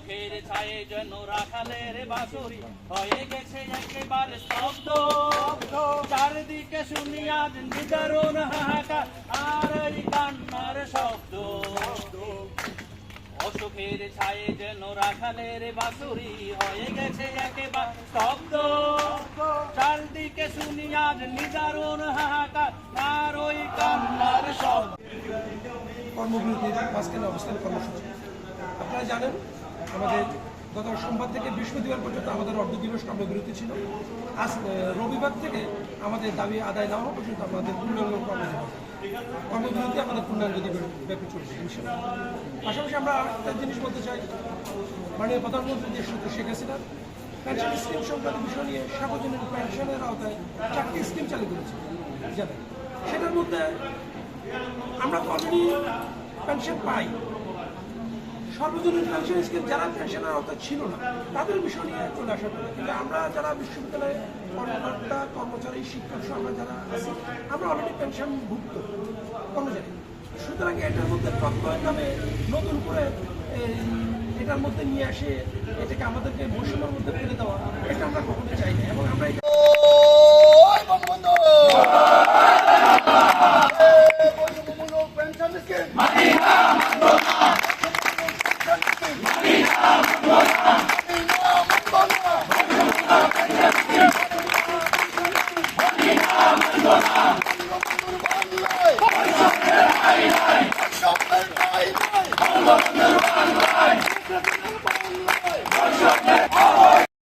অশোকের ছায়ে যেন রাখালের বাসরি হয়ে গেছে একেবারে স্তব্ধ। চারদিকে শুনি আজ নিদারুণ হাহাকার। আর এই কান্নার শব্দ। অশোকের ছায়ে যেন রাখালের বাসুরি হয়ে গেছে একেবারে স্তব্ধ। চারদিকে শুনি আজ নিদারুণ হাহাকার। আর ওই কান্নার শব্দ। কর্মবিরতির মাঝখানে অবস্থান কর্মসূচি। আপনারা জানেন আমাদের গত সোমবার থেকে বৃহস্পতিবার পর্যন্ত আমাদের অর্ধ দিবস কর্মবিরতি ছিল। আজ রবিবার থেকে আমাদের দাবি আদায় না হওয়া পর্যন্ত আমাদের পূর্ণাঙ্গ কর্মবিরতি আমাদের পূর্ণাঙ্গ ব্যাপী ইনশাআল্লাহ। পাশাপাশি আমরা একটা জিনিস বলতে চাই। মাননীয় প্রধানমন্ত্রী দেশ শেখ হাসিনা পেনশন স্কিম সংক্রান্ত বিষয় নিয়ে সার্বজনীন পেনশনের আওতায় চারটি স্কিম চালু করেছে। জানেন সেটার মধ্যে আমরা তো অলরেডি পেনশন পাই। সর্বজনীন পেনশন স্কিম যারা পেনশনের আওতায় ছিল না, তাদের বিষয় নিয়ে চলে আসা কিন্তু আমরা যারা বিশ্ববিদ্যালয়ে কর্মকর্তা, কর্মচারী, শিক্ষক আমরা যারা আছি, আমরা অলরেডি পেনশন ভুক্ত কর্মচারী সুতরাং এটার মধ্যে নামে নতুন করে এটার মধ্যে নিয়ে আসে এটাকে আমাদেরকে বৈষম্যের মধ্যে ফেলে দেওয়া